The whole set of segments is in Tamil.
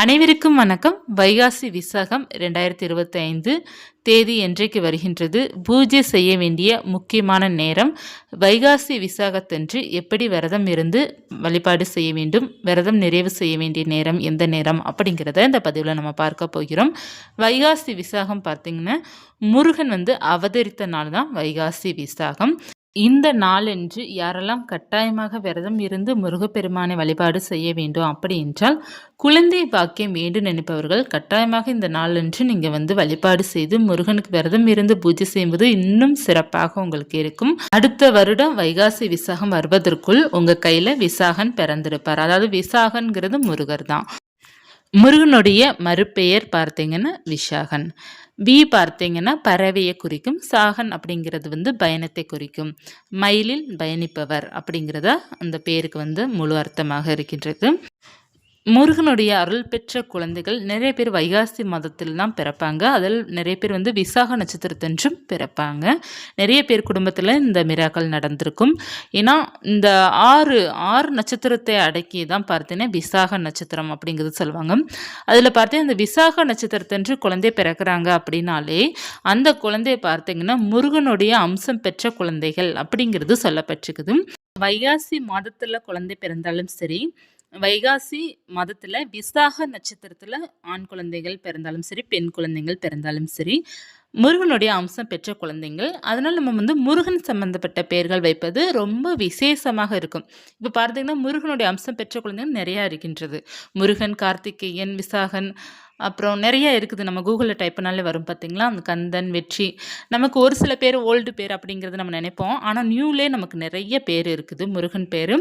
அனைவருக்கும் வணக்கம். வைகாசி விசாகம் ரெண்டாயிரத்தி இருபத்தி ஐந்து தேதி என்றைக்கு வருகின்றது? பூஜை செய்ய வேண்டிய முக்கியமான நேரம். வைகாசி விசாகத்தன்று எப்படி விரதம் இருந்து வழிபாடு செய்ய வேண்டும்? விரதம் நிறைவு செய்ய வேண்டிய நேரம் எந்த நேரம்? அப்படிங்கிறத இந்த பதிவில் நம்ம பார்க்க போகிறோம். வைகாசி விசாகம் பார்த்திங்கன்னா முருகன் வந்து அவதரித்த நாள் தான் வைகாசி விசாகம். இந்த நாளன்று யாரெல்லாம் கட்டாயமாக விரதம் இருந்து முருகப்பெருமானை வழிபாடு செய்ய வேண்டும் அப்படி என்றால் குழந்தை பாக்கியம் வேண்டும் நினைப்பவர்கள் கட்டாயமாக இந்த நாளன்று நீங்கள் வந்து வழிபாடு செய்து முருகனுக்கு விரதம் இருந்து பூஜை செய்வது இன்னும் சிறப்பாக உங்களுக்கு இருக்கும். அடுத்த வருடம் வைகாசி விசாகம் வருவதற்குள் உங்கள் கையில் விசாகன் பிறந்திருப்பார். அதாவது விசாகன்கிறது முருகர் தான் முருகனுடைய மறுபெயர் பார்த்தீங்கன்னா விஷாகன் வி பார்த்தீங்கன்னா பறவையை குறிக்கும் சாகன் அப்படிங்கிறது வந்து பயணத்தை குறிக்கும். மயிலில் பயணிப்பவர் அப்படிங்கிறத அந்த பேருக்கு வந்து முழு அர்த்தமாக இருக்கின்றது. முருகனுடைய அருள் பெற்ற குழந்தைகள் நிறைய பேர் வைகாசி மதத்தில் தான் பிறப்பாங்க. அதில் நிறைய பேர் வந்து விசாக நட்சத்திரத்தன்றும் பிறப்பாங்க. நிறைய பேர் குடும்பத்தில் இந்த மிராக்கள் நடந்திருக்கும். ஏன்னா இந்த ஆறு ஆறு நட்சத்திரத்தை அடக்கி தான் பார்த்தீங்கன்னா விசாக நட்சத்திரம் அப்படிங்கிறது சொல்லுவாங்க. அதில் பார்த்தீங்கன்னா இந்த விசாக நட்சத்திரத்தன்று குழந்தை பிறக்கிறாங்க அப்படின்னாலே அந்த குழந்தைய பார்த்தீங்கன்னா முருகனுடைய அம்சம் பெற்ற குழந்தைகள் அப்படிங்கிறது சொல்லப்பட்டிருக்குது. வைகாசி மாதத்தில் குழந்தை பிறந்தாலும் சரி வைகாசி மதத்தில் விசாக நட்சத்திரத்தில் ஆண் குழந்தைகள் பிறந்தாலும் சரி பெண் குழந்தைகள் பிறந்தாலும் சரி முருகனுடைய அம்சம் பெற்ற குழந்தைங்கள் அதனால் நம்ம வந்து முருகன் சம்மந்தப்பட்ட பெயர்கள் வைப்பது ரொம்ப விசேஷமாக இருக்கும். இப்போ பார்த்தீங்கன்னா முருகனுடைய அம்சம் பெற்ற குழந்தைகள் நிறையா இருக்கின்றது. முருகன் கார்த்திகேயன் விசாகன் அப்புறம் நிறைய இருக்குது. நம்ம கூகுளில் டைப் பண்ணாலே வரும் பார்த்தீங்களா? அந்த கந்தன் வெற்றி. நமக்கு ஒரு சில பேர் ஓல்டு பேர் அப்படிங்கிறது நம்ம நினைப்போம். ஆனால் நியூலே நமக்கு நிறைய பேர் இருக்குது. முருகன் பேர்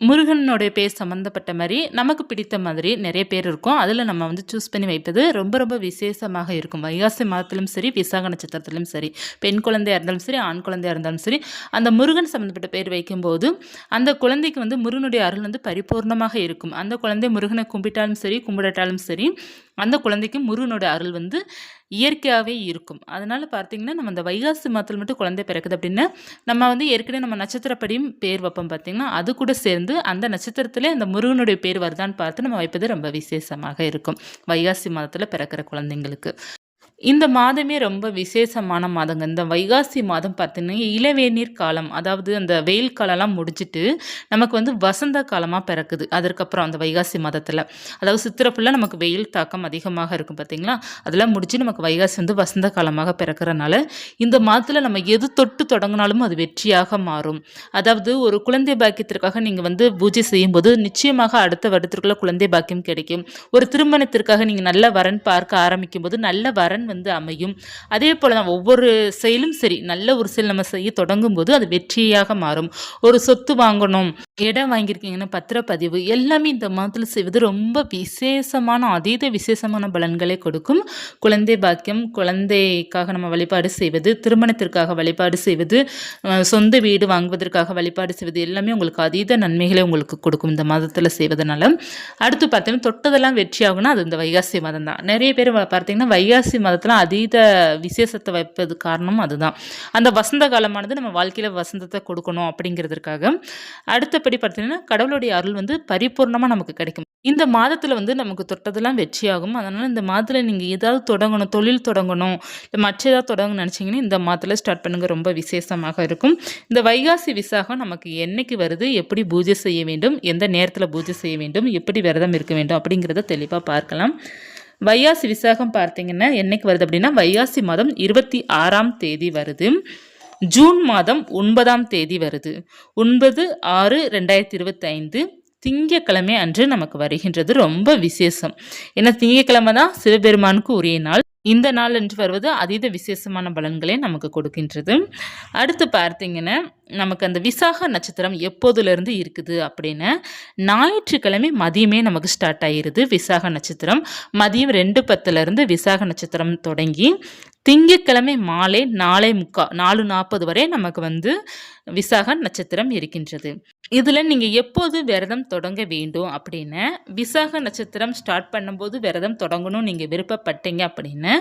முருகனுடைய பேர் சம்மந்தப்பட்ட மாதிரி நமக்கு பிடித்த மாதிரி நிறைய பேர் இருக்கும். அதில் நம்ம வந்து சூஸ் பண்ணி வைப்பது ரொம்ப ரொம்ப விசேஷமாக இருக்கும். வைகாசி மாதத்திலும் சரி விசாக நட்சத்திரத்திலும் சரி பெண் குழந்தையாக இருந்தாலும் சரி ஆண் குழந்தையாக இருந்தாலும் சரி அந்த முருகன் சம்மந்தப்பட்ட பேர் வைக்கும்போது அந்த குழந்தைக்கு வந்து முருகனுடைய அருள் வந்து பரிபூர்ணமாக இருக்கும். அந்த குழந்தை முருகனை கும்பிட்டாலும் சரி கும்பிடட்டாலும் சரி அந்த குழந்தைக்கு முருகனோட அருள் வந்து இயற்கையாகவே இருக்கும். அதனால் பார்த்திங்கன்னா நம்ம அந்த வைகாசி மாதத்தில் மட்டும் குழந்தை பிறக்குது அப்படின்னா நம்ம வந்து ஏற்கனவே நம்ம நட்சத்திரப்படியும் பேர் வைப்போம் பார்த்திங்கன்னா அது கூட சேர்ந்து அந்த நட்சத்திரத்திலே அந்த முருகனுடைய பேர் வருதான்னு பார்த்து நம்ம வைப்பது ரொம்ப விசேஷமாக இருக்கும். வைகாசி மாதத்தில் பிறக்கிற குழந்தைங்களுக்கு. இந்த மாதமே ரொம்ப விசேஷமான மாதங்க. இந்த வைகாசி மாதம் பார்த்தீங்கன்னா இளவேநீர் காலம். அதாவது அந்த வெயில் காலம்லாம் முடிஞ்சிட்டு நமக்கு வந்து வசந்த காலமாக பிறக்குது. அதற்கப்புறம் அந்த வைகாசி மாதத்தில். அதாவது சித்திரை ஃபுல்லாக நமக்கு வெயில் தாக்கம் அதிகமாக இருக்கும் பார்த்தீங்களா அதெல்லாம் முடிச்சு நமக்கு வைகாசி வந்து வசந்த காலமாக பிறக்கிறனால இந்த மாதத்தில் நம்ம எது தொட்டு தொடங்கினாலும் அது வெற்றியாக மாறும். அதாவது ஒரு குழந்தை பாக்கியத்திற்காக நீங்கள் வந்து பூஜை செய்யும்போது நிச்சயமாக அடுத்த வருடத்திற்குள்ள குழந்தை பாக்கியம் கிடைக்கும். ஒரு திருமணத்திற்காக நீங்கள் நல்ல வரன் பார்க்க ஆரம்பிக்கும் போது நல்ல வரன் வந்து அமையும். அதே போல் தான் ஒவ்வொரு செயலும் சரி நல்ல ஒரு செயல் நம்ம செய்ய தொடங்கும் போது அது வெற்றியாக மாறும். ஒரு சொத்து வாங்கணும் இடம் வாங்கியிருக்கீங்கன்னா பத்திரப்பதிவு எல்லாமே இந்த மாதத்தில் செய்வது ரொம்ப விசேஷமான அதீத விசேஷமான பலன்களை கொடுக்கும். குழந்தை பாக்கியம் குழந்தைக்காக நம்ம வழிபாடு செய்வது திருமணத்திற்காக வழிபாடு செய்வது சொந்த வீடு வாங்குவதற்காக வழிபாடு செய்வது எல்லாமே உங்களுக்கு அதீத நன்மைகளை உங்களுக்கு கொடுக்கும் இந்த மாதத்தில் செய்வதனால. அடுத்து பார்த்தீங்கன்னா தொட்டதெல்லாம் வெற்றி ஆகுனா அது இந்த வைகாசி மாதம் தான். நிறைய பேர் பார்த்தீங்கன்னா வைகாசி மாதத்தில் அதீத விசேஷத்தை வைப்பது காரணம் அதுதான். அந்த வசந்த காலமானது நம்ம வாழ்க்கையில் வசந்தத்தை கொடுக்கணும் அப்படிங்கிறதுக்காக. அடுத்த அடுத்தபடி பார்த்தீங்கன்னா கடவுளுடைய அருள் வந்து பரிபூர்ணமாக நமக்கு கிடைக்கும். இந்த மாதத்தில் வந்து நமக்கு தொட்டதெல்லாம் வெற்றியாகும். அதனால் இந்த மாதத்தில் நீங்கள் ஏதாவது தொடங்கணும் தொழில் தொடங்கணும் இல்லை மற்ற ஏதாவது தொடங்கணும்னு நினச்சிங்கன்னா இந்த மாதத்தில் ஸ்டார்ட் பண்ணுங்கள் ரொம்ப விசேஷமாக இருக்கும். இந்த வைகாசி விசாகம் நமக்கு என்னைக்கு வருது எப்படி பூஜை செய்ய வேண்டும் எந்த நேரத்தில் பூஜை செய்ய வேண்டும் எப்படி விரதம் இருக்க வேண்டும் அப்படிங்கிறத தெளிவாக பார்க்கலாம். வைகாசி விசாகம் பார்த்தீங்கன்னா என்னைக்கு வருது அப்படின்னா வைகாசி மாதம் இருபத்தி ஆறாம் தேதி வருது. ஜூன் மாதம் ஒன்பதாம் தேதி வருது. ஒன்பது ஆறு ரெண்டாயிரத்தி இருபத்தைந்து திங்கக்கிழமை அன்று நமக்கு வருகின்றது. ரொம்ப விசேஷம். ஏன்னா திங்கக்கிழமை தான் சிவபெருமானுக்கு உரிய நாள். இந்த நாள் என்று வருவது அதீத விசேஷமான பலன்களை நமக்கு கொடுக்கின்றது. அடுத்து பார்த்தீங்கன்னா நமக்கு அந்த விசாக நட்சத்திரம் எப்போதுலேருந்து இருக்குது அப்படின்னு. ஞாயிற்றுக்கிழமை மதியமே நமக்கு ஸ்டார்ட் ஆகிருது விசாக நட்சத்திரம். மதியம் ரெண்டு பத்துலேருந்து விசாக நட்சத்திரம் தொடங்கி திங்கக்கிழமை மாலை நாளை முக்கா நாலு நாற்பது வரை நமக்கு வந்து விசாக நட்சத்திரம் இருக்கின்றது. இதில் நீங்கள் எப்போது விரதம் தொடங்க வேண்டும் அப்படின்னு விசாக நட்சத்திரம் ஸ்டார்ட் பண்ணும்போது விரதம் தொடங்கணும் நீங்கள் விருப்பப்பட்டீங்க அப்படின்னு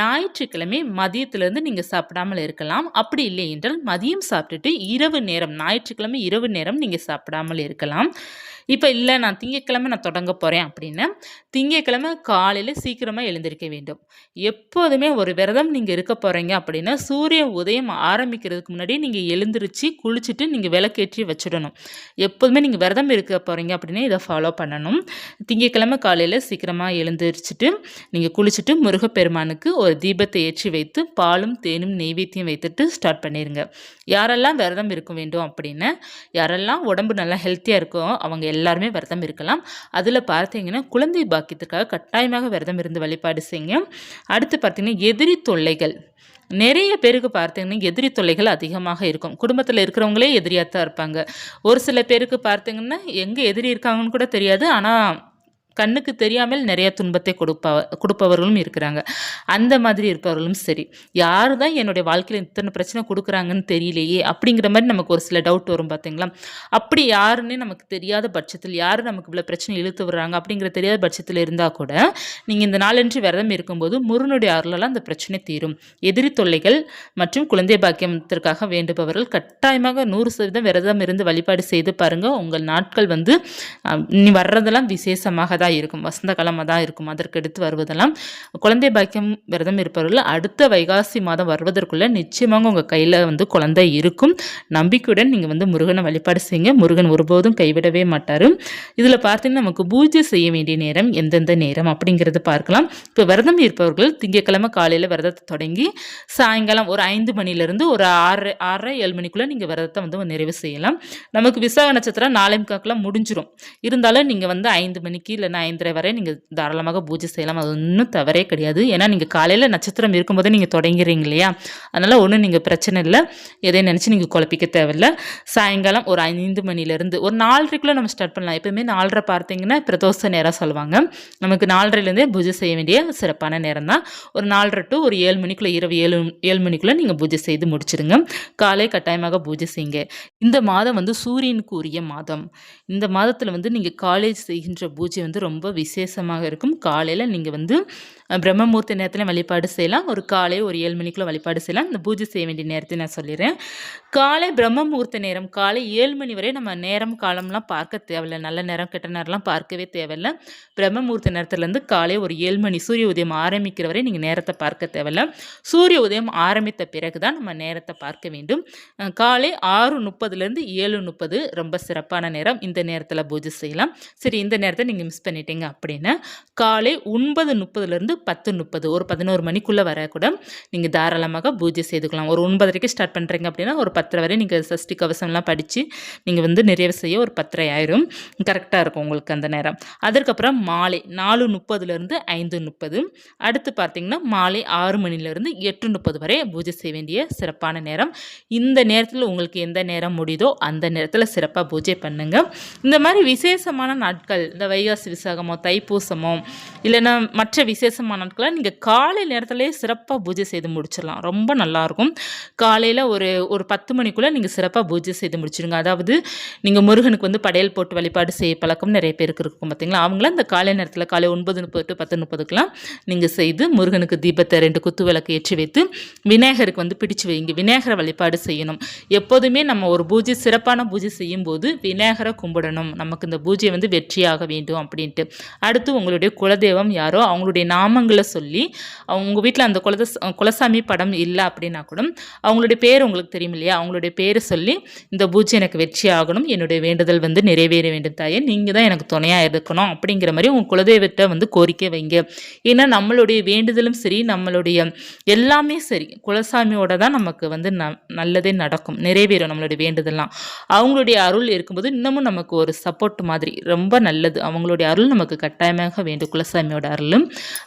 ஞாயிற்றுக்கிழமை மதியத்திலேருந்து நீங்கள் சாப்பிடாமல் இருக்கலாம். அப்படி இல்லை என்றால் மதியம் சாப்பிட்டுட்டு இரவு நேரம் ஞாயிற்றுக்கிழமை இரவு நேரம் நீங்கள் சாப்பிடாமல் இருக்கலாம். இப்போ இல்லை நான் திங்கக்கிழமை நான் தொடங்க போகிறேன் அப்படின்னா திங்கக்கிழமை காலையில் சீக்கிரமாக எழுந்திருக்க வேண்டும். எப்போதுமே ஒரு விரதம் நீங்கள் இருக்க போகிறீங்க அப்படின்னா சூரிய உதயம் ஆரம்பிக்கிறதுக்கு முன்னாடி நீங்கள் எழுந்திருச்சு குளிச்சுட்டு நீங்கள் விளக்கேற்றி வச்சிடணும். எப்போதுமே நீங்கள் விரதம் இருக்க போகிறீங்க அப்படின்னா இதை ஃபாலோ பண்ணணும். திங்கக்கிழமை காலையில் சீக்கிரமாக எழுந்திரிச்சிட்டு நீங்கள் குளிச்சுட்டு முருகப்பெருமானுக்கு ஒரு தீபத்தை ஏற்றி வைத்து பாலும் தேனும் நெய்வேத்தியம் வைத்துட்டு ஸ்டார்ட் பண்ணிடுங்க யாரெல்லாம் விரதம் இருக்க வேண்டும் அப்படின்னு யாரெல்லாம் உடம்பு நல்லா ஹெல்த்தியாக இருக்கோ அவங்க எல்லாருமே விரதம் இருக்கலாம். அதில் பார்த்தீங்கன்னா குழந்தை பாக்கியத்துக்காக கட்டாயமாக விரதம் இருந்து வழிபாடு செய்யுங்க. அடுத்து பார்த்தீங்கன்னா எதிரி தொல்லைகள். நிறைய பேருக்கு பார்த்தீங்கன்னா எதிரி தொல்லைகள் அதிகமாக இருக்கும். குடும்பத்தில் இருக்கிறவங்களே எதிரியாக தான் இருப்பாங்க. ஒரு சில பேருக்கு பார்த்தீங்கன்னா எங்கே எதிரி இருக்காங்கன்னு கூட தெரியாது. ஆனால் கண்ணுக்கு தெரியாமல் நிறைய துன்பத்தை கொடுப்ப கொடுப்பவர்களும் இருக்கிறாங்க. அந்த மாதிரி இருப்பவர்களும் சரி. யார் தான் என்னுடைய வாழ்க்கையில் இத்தனை பிரச்சனை கொடுக்குறாங்கன்னு தெரியலையே அப்படிங்கிற மாதிரி நமக்கு ஒரு சில டவுட் வரும் பார்த்தீங்களா அப்படி யாருன்னே நமக்கு தெரியாத பட்சத்தில் யார் நமக்கு இவ்வளோ பிரச்சனை இழுத்து வர்றாங்க அப்படிங்கிற தெரியாத பட்சத்தில் இருந்தால் கூட நீங்கள் இந்த நாளன்று விரதம் இருக்கும்போது முருகனுடைய அருளால் அந்த பிரச்சனை தீரும். எதிரி தொல்லைகள் மற்றும் குழந்தை பாக்கியத்திற்காக வேண்டுபவர்கள் கட்டாயமாக நூறு சதவீதம் விரதம் இருந்து வழிபாடு செய்து பாருங்கள் உங்கள் நாட்கள் வந்து நீ வர்றதெல்லாம் விசேஷமாக தான் இருக்கும். வசந்த காலமாக தான் இருக்கும். அதற்கடுத்து வருவதெல்லாம் குழந்தை பாக்கியம் விரதம் இருப்பவர்கள் அடுத்த வைகாசி மாதம் வருவதற்குள்ளே நிச்சயமாக உங்கள் கையில் வந்து குழந்தை இருக்கும். நம்பிக்கையுடன் நீங்கள் வந்து முருகனை வழிபாடு செய்யுங்க. முருகன் ஒருபோதும் கைவிடவே மாட்டார். இதில் பார்த்தீங்கன்னா நமக்கு பூஜை செய்ய வேண்டிய நேரம் எந்தெந்த நேரம் அப்படிங்கிறது பார்க்கலாம். இப்போ விரதம் இருப்பவர்கள் திங்கக்கிழமை காலையில் விரதத்தை தொடங்கி சாயங்காலம் ஒரு ஐந்து மணிலேருந்து ஒரு ஆறு ஆறரை ஏழு மணிக்குள்ளே நீங்கள் விரதத்தை வந்து நிறைவு செய்யலாம். நமக்கு விசாக நட்சத்திரம் நாளை முக்காக்கெல்லாம் முடிஞ்சிடும் இருந்தாலும் நீங்கள் வந்து ஐந்து மணிக்கு இல்லைன்னா ஐந்தரை வரை நீங்கள் தாராளமாக பூஜை செய்யலாம். அது ஒன்றும் தவறே கிடையாது. ஏன்னா நீங்கள் காலையில் நட்சத்திரம் இருக்கும்போதே நீங்கள் தொடங்கிறீங்க இல்லையா? அதனால் ஒன்றும் நீங்கள் பிரச்சனை இல்லை. எதையும் நினச்சி நீங்கள் குழப்பிக்க தேவையில்ல. சாயங்காலம் ஒரு ஐந்து மணிலேருந்து ஒரு நாலரைக்குள்ளே நம்ம ஸ்டார்ட் பண்ணலாம். எப்பவுமே நாலரை பார்த்தீங்கன்னா பிரதோஷ நேரம் சொல்லுவாங்க. நமக்கு நாலரைலேருந்தே பூஜை செய்ய வேண்டிய சிறப்பான நேரம் தான் ஒரு நாலரை டு ஒரு ஏழு மணிக்குள்ளே இரவு ஏழு ஏழு மணிக்குள்ளே நீங்கள் பூஜை செய்து முடிச்சிடுங்க காலை கட்டாயமாக பூஜை செய்யுங்க. இந்த மாதம் வந்து சூரியனுக்கு உரிய மாதம். இந்த மாதத்தில் வந்து நீங்கள் காலேஜ் செய்கின்ற பூஜை வந்து ரொம்ப விசேஷமாக இருக்கும். காலையில் நீங்கள் வந்து பிரம்மமூர்த்த நேரத்தில் வழிபாடு செய்யலாம். ஒரு காலை ஒரு ஏழு மணிக்குள்ளே வழிபாடு செய்யலாம். இந்த பூஜை செய்ய வேண்டிய நேரத்தை நான் சொல்லிடுறேன். காலை பிரம்மமூர்த்த நேரம் காலை ஏழு மணி வரை நம்ம நேரம் காலம்லாம் பார்க்க தேவையில்லை. நல்ல நேரம் கெட்ட நேரம்லாம் பார்க்கவே தேவையில்லை. பிரம்மமூர்த்த நேரத்துலேருந்து காலை ஒரு ஏழு மணி சூரிய உதயம் ஆரம்பிக்கிற வரை நீங்கள் நேரத்தை பார்க்க தேவையில்ல. சூரிய உதயம் ஆரம்பித்த பிறகு தான் நம்ம நேரத்தை பார்க்க வேண்டும். காலை ஆறு முப்பதுலேருந்து ஏழு முப்பது ரொம்ப சிறப்பான நேரம். இந்த நேரத்தில் பூஜை செய்யலாம். சரி இந்த நேரத்தை நீங்கள் மிஸ் பண்ணிட்டீங்க அப்படின்னா காலை ஒன்பது முப்பதுலேருந்து பத்து முப்பது ஒரு பதினோரு மணிக்குள்ளே வர கூட நீங்கள் தாராளமாக பூஜை செய்துக்கலாம். ஒரு ஒன்பதரைக்கு ஸ்டார்ட் பண்ணுறீங்க அப்படின்னா ஒரு பத்தரை வரை நீங்கள் சஷ்டி கவசம்லாம் படித்து நீங்கள் வந்து நிறைவு செய்ய ஒரு பத்தரை ஆயிரும். கரெக்டாக இருக்கும் உங்களுக்கு அந்த நேரம். அதற்கப்புறம் மாலை நாலு முப்பதுலேருந்து ஐந்து முப்பது. அடுத்து பார்த்தீங்கன்னா மாலை ஆறு மணிலேருந்து எட்டு முப்பது வரை பூஜை செய்ய வேண்டிய சிறப்பான நேரம். இந்த நேரத்தில் உங்களுக்கு எந்த நேரம் முடியுதோ அந்த நேரத்தில் சிறப்பாக பூஜை பண்ணுங்கள் இந்த மாதிரி விசேஷமான நாட்கள் இந்த வைகாசி விசாகமோ தைப்பூசமோ இல்லைன்னா மற்ற விசேஷமான நாட்களை நீங்கள் காலை நேரத்துலேயே சிறப்பாக பூஜை செய்து முடிச்சிடலாம். ரொம்ப நல்லாயிருக்கும். காலையில் ஒரு ஒரு பத்து மணிக்குள்ளே நீங்கள் சிறப்பாக பூஜை செய்து முடிச்சிடுங்க அதாவது நீங்கள் முருகனுக்கு வந்து படையல் போட்டு வழிபாடு செய்ய பழக்கம் நிறைய பேருக்கு இருக்கும் பார்த்தீங்களா அவங்களாம் இந்த காலை நேரத்தில் காலை ஒன்பது முப்பது டு பத்து முப்பதுக்கெலாம் நீங்கள் செய்து முருகனுக்கு தீபத்தை ரெண்டு குத்து விளக்கு ஏற்றி வைத்து விநாயகருக்கு வந்து பிடிச்சு வைங்க. விநாயகரை வழிபாடு செய்யணும். எப்போதுமே நம்ம ஒரு பூஜை சிறப்பான பூஜை செய்யும்போது விநாயகரை கும்பிடணும். நமக்கு இந்த பூஜை வந்து வெற்றியாக வேண்டும் அப்படின்னு அப்படின்ட்டு அடுத்து உங்களுடைய குலதெய்வம் யாரோ அவங்களுடைய நாமங்களை சொல்லி உங்கள் வீட்டில் அந்த குலத குலசாமி படம் இல்லை அப்படின்னா கூட அவங்களுடைய பேர் உங்களுக்கு தெரியும் இல்லையா? அவங்களுடைய பேரை சொல்லி இந்த பூஜை எனக்கு வெற்றி ஆகணும் என்னுடைய வேண்டுதல் வந்து நிறைவேற வேண்டும் தாயே நீங்கள் தான் எனக்கு துணையாக இருக்கணும் அப்படிங்கிற மாதிரி உங்கள் குலதெய்வத்தை வந்து கோரிக்கை வைங்க. ஏன்னா நம்மளுடைய வேண்டுதலும் சரி நம்மளுடைய எல்லாமே சரி குலசாமியோட தான் நமக்கு வந்து ந நல்லதே நடக்கும் நிறைவேறும் நம்மளுடைய வேண்டுதல்லாம். அவங்களுடைய அருள் இருக்கும்போது இன்னமும் நமக்கு ஒரு சப்போர்ட் மாதிரி ரொம்ப நல்லது. அவங்களுடைய அருள் நமக்கு கட்டாயமாக வேண்டும் குலசாமியோட அருளும்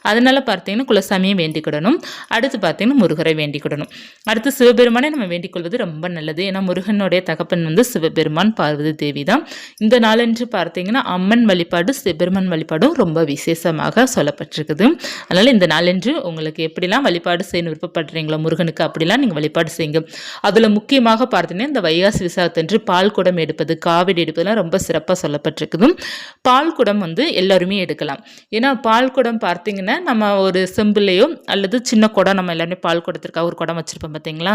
அதனால பார்த்தீங்கன்னா குலசாமியை வேண்டிக்கிடணும். அடுத்து பார்த்தீங்கன்னா முருகரை வேண்டிக்கிடணும். அடுத்து சிவபெருமானை நம்ம வேண்டிக்கொள்வது ரொம்ப நல்லது. ஏன்னா முருகனுடைய தகப்பன் வந்து சிவபெருமான் பார்வதி தேவி தான். இந்த நாளன்று பார்த்தீங்கன்னா அம்மன் வழிபாடு சிவபெருமான் வழிபாடும் ரொம்ப விசேஷமாக சொல்லப்பட்டிருக்குது. அதனால் இந்த நாளன்று உங்களுக்கு எப்படிலாம் வழிபாடு செய்யணும் விருப்பப்படுறீங்களோ முருகனுக்கு அப்படிலாம் நீங்கள் வழிபாடு செய்யுங்க. அதில் முக்கியமாக பார்த்தீங்கன்னா இந்த வைகாசி விசாகத்தன்று பால் குடம் எடுப்பது காவடி எடுப்பதெல்லாம் ரொம்ப சிறப்பாக சொல்லப்பட்டிருக்குது. பால் குடம் வந்து வந்து எல்லாருமே எடுக்கலாம். ஏன்னா பால் குடம் பார்த்திங்கன்னா நம்ம ஒரு செம்புலேயோ அல்லது சின்ன குடம் நம்ம எல்லாருமே பால் குடத்திற்காக ஒரு குடம் வச்சுருப்போம் பார்த்தீங்களா?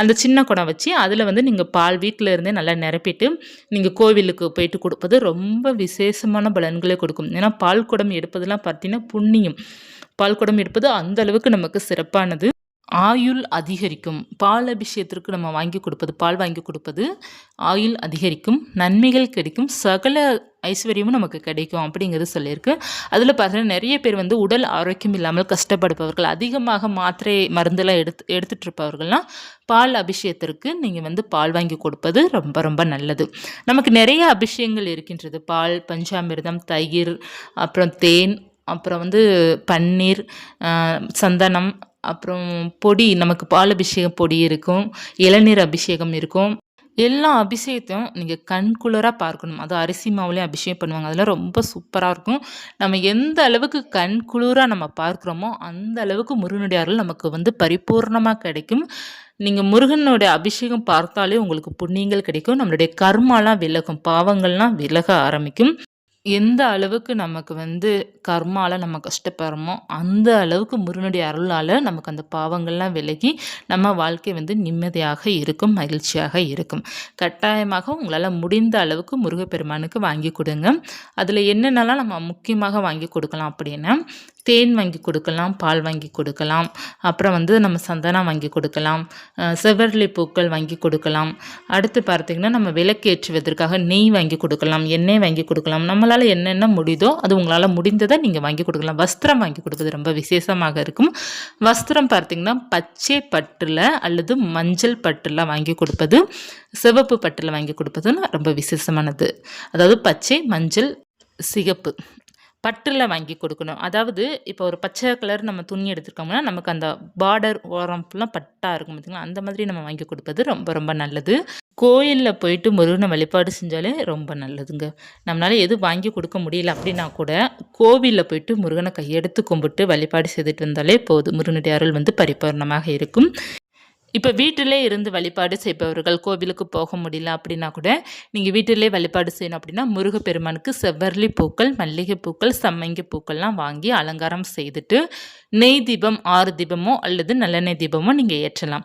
அந்த சின்ன குடம் வச்சு அதில் வந்து நீங்கள் பால் வீட்டில் இருந்தே நல்லா நிரப்பிட்டு நீங்கள் கோவிலுக்கு போயிட்டு கொடுப்பது ரொம்ப விசேஷமான பலன்களை கொடுக்கும். ஏன்னா பால் குடம் எடுப்பதெல்லாம் பார்த்திங்கன்னா புண்ணியம். பால் குடம் எடுப்பது அந்த அளவுக்கு நமக்கு சிறப்பானது. ஆயுள் அதிகரிக்கும். பால் அபிஷேகத்திற்கு நம்ம வாங்கி கொடுப்பது பால் வாங்கி கொடுப்பது ஆயுள் அதிகரிக்கும். நன்மைகள் கிடைக்கும். சகல ஐஸ்வர்யமும் நமக்கு கிடைக்கும் அப்படிங்கிறது சொல்லியிருக்கு. அதில் பார்த்தீங்கன்னா நிறைய பேர் வந்து உடல் ஆரோக்கியம் இல்லாமல் கஷ்டப்படுபவர்கள் அதிகமாக மாத்திரை மருந்தெல்லாம் எடுத்து எடுத்துகிட்டு இருப்பவர்கள்லாம் பால் அபிஷேகத்திற்கு நீங்கள் வந்து பால் வாங்கி கொடுப்பது ரொம்ப ரொம்ப நல்லது. நமக்கு நிறைய அபிஷேகங்கள் இருக்கின்றது. பால் பஞ்சாமிர்தம் தயிர் அப்புறம் தேன் அப்புறம் வந்து பன்னீர் சந்தனம் அப்புறம் பொடி நமக்கு பால் அபிஷேகம் பொடி இருக்கும் இளநீர் அபிஷேகம் இருக்கும். எல்லா அபிஷேகத்தையும் நீங்கள் கண்குளராக பார்க்கணும். அது அரிசி மாவுலேயும் அபிஷேகம் பண்ணுவாங்க. அதெல்லாம் ரொம்ப சூப்பராக இருக்கும். நம்ம எந்த அளவுக்கு கண்குளிராக நம்ம பார்க்குறோமோ அந்த அளவுக்கு முருகனுடைய அருள் நமக்கு வந்து பரிபூர்ணமாக கிடைக்கும். நீங்கள் முருகனுடைய அபிஷேகம் பார்த்தாலே உங்களுக்கு புண்ணியங்கள் கிடைக்கும். நம்மளுடைய கர்மாலாம் விலகும் பாவங்கள்லாம் விலக ஆரம்பிக்கும். எந்த அளவுக்கு நமக்கு வந்து கர்மால நம்ம கஷ்டப்படுறோமோ, அந்த அளவுக்கு முருகனுடைய அருளால் நமக்கு அந்த பாவங்கள்லாம் விலகி, நம்ம வாழ்க்கை வந்து நிம்மதியாக இருக்கும், மகிழ்ச்சியாக இருக்கும். கட்டாயமாக உங்களால் முடிந்த அளவுக்கு முருகப்பெருமானுக்கு வாங்கி கொடுங்க. அதில் என்னென்னலாம் நம்ம முக்கியமாக வாங்கி கொடுக்கலாம் அப்படின்னா, தேன் வாங்கி கொடுக்கலாம் பால் வாங்கி கொடுக்கலாம். அப்புறம் வந்து நம்ம சந்தனம் வாங்கி கொடுக்கலாம். செவ்வரளி பூக்கள் வாங்கி கொடுக்கலாம். அடுத்து பார்த்திங்கன்னா நம்ம விளக்கேற்றுவதற்காக நெய் வாங்கி கொடுக்கலாம் எண்ணெய் வாங்கி கொடுக்கலாம். நம்மளால் என்னென்ன முடியுதோ அது உங்களால் முடிந்ததை நீங்கள் வாங்கி கொடுக்கலாம். வஸ்திரம் வாங்கி கொடுப்பது ரொம்ப விசேஷமாக இருக்கும். வஸ்திரம் பார்த்திங்கன்னா பச்சை பட்டில் அல்லது மஞ்சள் பட்டில் வாங்கி கொடுப்பது சிவப்பு பட்டில் வாங்கி கொடுப்பதுன்னு ரொம்ப விசேஷமானது. அதாவது பச்சை மஞ்சள் சிகப்பு. பட்டில் வாங்கி கொடுக்கணும். அதாவது இப்போ ஒரு பச்சை கலர் நம்ம துணி எடுத்துருக்கோம்னா நமக்கு அந்த பார்டர் ஓரம் ஃபுல்லாக பட்டாக இருக்கும் பார்த்திங்களா அந்த மாதிரி நம்ம வாங்கி கொடுப்பது ரொம்ப ரொம்ப நல்லது. கோயிலில் போயிட்டு முருகனை வழிபாடு செஞ்சாலே ரொம்ப நல்லதுங்க. நம்மளால் எது வாங்கி கொடுக்க முடியல அப்படின்னா கூட கோவிலில் போயிட்டு முருகனை கையெடுத்து கும்பிட்டு வழிபாடு செய்துட்டு வந்தாலே போதும். முருகனுடைய அருள் வந்து பரிபூர்ணமாக இருக்கும். இப்போ வீட்டிலே இருந்து வழிபாடு செய்பவர்கள் கோவிலுக்கு போக முடியல அப்படின்னா கூட நீங்கள் வீட்டிலே வழிபாடு செய்யணும் அப்படின்னா முருகப்பெருமானுக்கு செவ்வரளி பூக்கள் மல்லிகை பூக்கள் சம்மங்கி பூக்கள்லாம் வாங்கி அலங்காரம் செய்துட்டு நெய் தீபம் ஆறு தீபமோ அல்லது நல்லெண்ணெய் தீபமோ நீங்கள் ஏற்றலாம்.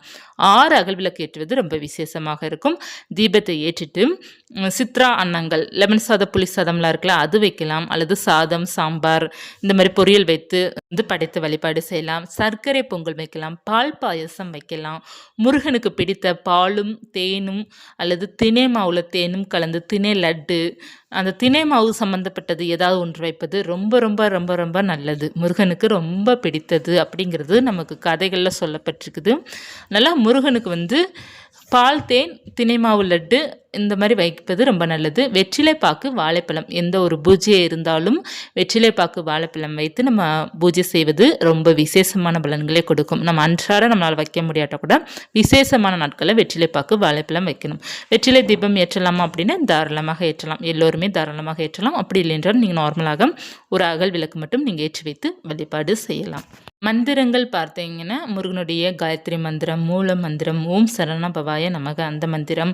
ஆறு அகல் விளக்கு ஏற்றுவது ரொம்ப விசேஷமாக இருக்கும். தீபத்தை ஏற்றிட்டு சித்ரா அன்னங்கள் லெமன் சாதம் புளி சாதம்லாம் இருக்குல்ல அது வைக்கலாம். அல்லது சாதம் சாம்பார் இந்த மாதிரி பொரியல் வைத்து வந்து படைத்து வழிபாடு செய்யலாம். சர்க்கரை பொங்கல் வைக்கலாம் பால் பாயசம் வைக்கலாம். முருகனுக்கு பிடித்த பாலும் தேனும் அல்லது தினை மாவுல தேனும் கலந்து தினை லட்டு அந்த தினை மாவு சம்மந்தப்பட்டது ஏதாவது ஒன்று வைப்பது ரொம்ப ரொம்ப ரொம்ப ரொம்ப நல்லது. முருகனுக்கு ரொம்ப பிடித்தது அப்படிங்கிறது நமக்கு கதைகளில் சொல்லப்பட்டிருக்குது. நல்லா முருகனுக்கு வந்து பால் தேன் தினை மாவு லட்டு இந்த மாதிரி வைப்பது ரொம்ப நல்லது. வெற்றிலை பாக்கு வாழைப்பழம் எந்த ஒரு பூஜையை இருந்தாலும் வெற்றிலை பாக்கு வாழைப்பழம் வைத்து நம்ம பூஜை செய்வது ரொம்ப விசேஷமான பலன்களை கொடுக்கும். நம்ம அன்றாட நம்மளால் வைக்க முடியாட்ட கூட விசேஷமான நாட்களில் வெற்றிலை பாக்கு வாழைப்பழம் வைக்கணும். வெற்றிலை தீபம் ஏற்றலாமா அப்படின்னா தாராளமாக ஏற்றலாம். எல்லோருமே தாராளமாக ஏற்றலாம். அப்படி இல்லை என்றால் நீங்கள் நார்மலாக ஒரு அகல் விளக்கு மட்டும் நீங்கள் ஏற்றி வைத்து வழிபாடு செய்யலாம். மந்திரங்கள் பார்த்தீங்கன்னா முருகனுடைய காயத்ரி மந்திரம் மூல மந்திரம் ஓம் சரண பவாய நமக. அந்த மந்திரம்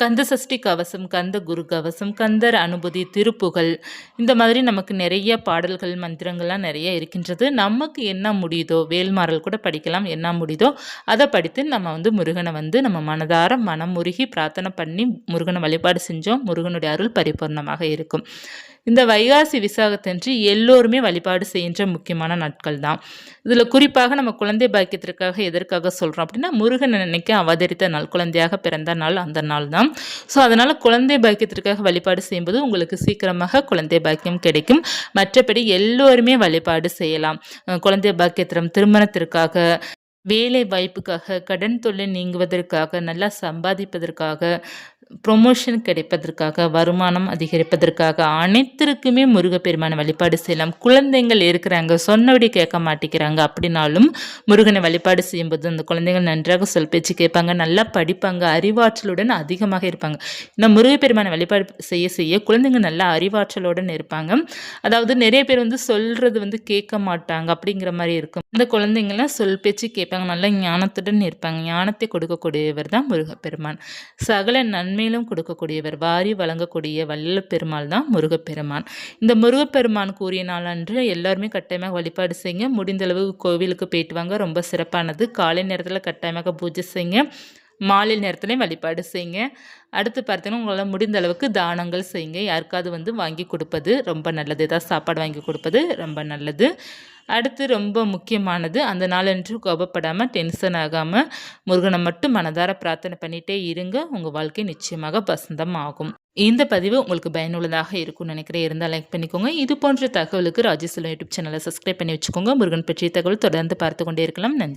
கந்த சஷ்டி கவசம் கந்த குரு கவசம் கந்தர் அனுபூதி திருப்புகழ். இந்த மாதிரி நமக்கு நிறைய பாடல்கள் மந்திரங்கள்லாம் நிறைய இருக்கின்றது. நமக்கு என்ன முடியுதோ வேல்மாறல் கூட படிக்கலாம். என்ன முடியுதோ அதை படித்து நம்ம வந்து முருகனை வந்து நம்ம மனதார மனம் முருகி பிரார்த்தனை பண்ணி முருகனை வழிபாடு செஞ்சோம். முருகனுடைய அருள் பரிபூர்ணமாக இருக்கும். இந்த வைகாசி விசாகத்தன்று எல்லோருமே வழிபாடு செய்கின்ற முக்கியமான நாட்கள் தான். இதில் குறிப்பாக நம்ம குழந்தை பாக்கியத்திற்காக எதற்காக சொல்கிறோம் அப்படின்னா முருகன் அன்னைக்கு அவதரித்த நாள் குழந்தையாக பிறந்த நாள் அந்த நாள் தான். ஸோ அதனால் குழந்தை பாக்கியத்திற்காக வழிபாடு செய்யும்போது உங்களுக்கு சீக்கிரமாக குழந்தை பாக்கியம் கிடைக்கும். மற்றபடி எல்லோருமே வழிபாடு செய்யலாம். குழந்தை பாக்கியத்திரம் திருமணத்திற்காக வேலை வாய்ப்புக்காக கடன் தொல்லை நீங்குவதற்காக நல்லா சம்பாதிப்பதற்காக ப்ரொமோஷன் கிடைப்பதற்காக வருமானம் அதிகரிப்பதற்காக அனைத்திற்குமே முருகப்பெருமானை வழிபாடு செய்யலாம். குழந்தைங்கள் இருக்கிறாங்க சொன்னபடி கேட்க மாட்டேங்கிறாங்க. அப்படின்னாலும் முருகனை வழிபாடு செய்யும்போது அந்த குழந்தைகள் நன்றாக சொல் பேச்சு கேட்பாங்க நல்லா படிப்பாங்க அறிவாற்றலுடன் அதிகமாக இருப்பாங்க. இந்த முருகப்பெருமானை வழிபாடு செய்ய செய்ய குழந்தைங்க நல்லா அறிவாற்றலுடன் இருப்பாங்க. அதாவது நிறைய பேர் வந்து சொல்கிறது வந்து கேட்க மாட்டாங்க அப்படிங்கிற மாதிரி இருக்கும். இந்த குழந்தைங்களாம் சொல் பேச்சு கேட்பாங்க நல்லா ஞானத்துடன் இருப்பாங்க. ஞானத்தை கொடுக்கக்கூடியவர் தான் முருகப்பெருமான். சகல நன்மை எத்தனையிலும் கொடுக்கக்கூடியவர் வாரி வழங்கக்கூடிய வல்ல பெருமாள் தான் முருகப்பெருமான். இந்த முருகப்பெருமான் கூறிய நாளன்று எல்லாருமே கட்டாயமாக வழிபாடு செய்யுங்க. முடிந்தளவு கோவிலுக்கு போயிட்டு வாங்க. ரொம்ப சிறப்பானது. காலை நேரத்தில் கட்டாயமாக பூஜை செய்யுங்க. மாலை நேரத்துலையும் வழிபாடு செய்யுங்க. அடுத்து பார்த்தீங்கன்னா உங்களால் முடிந்த அளவுக்கு தானங்கள் செய்யுங்க. யாருக்காவது வந்து வாங்கி கொடுப்பது ரொம்ப நல்லது. ஏதாவது சாப்பாடு வாங்கி கொடுப்பது ரொம்ப நல்லது. அடுத்து ரொம்ப முக்கியமானது அந்த நாளன்று கோபப்படாமல் டென்ஷன் ஆகாமல் முருகனை மட்டும் மனதார பிரார்த்தனை பண்ணிகிட்டே இருங்க. உங்கள் வாழ்க்கை நிச்சயமாக வசந்தம் ஆகும் இந்த பதிவு உங்களுக்கு பயனுள்ளதாக இருக்கும்னு நினைக்கிறேன். இருந்தால் லைக் பண்ணிக்கோங்க. இது போன்ற தகவலுக்கு ராஜேஸ்வரம் யூடியூப் சேனலை சப்ஸ்கிரைப் பண்ணி வச்சுக்கோங்க. முருகன் பற்றிய தகவல் தொடர்ந்து பார்த்து கொண்டே இருக்கலாம். நன்றி.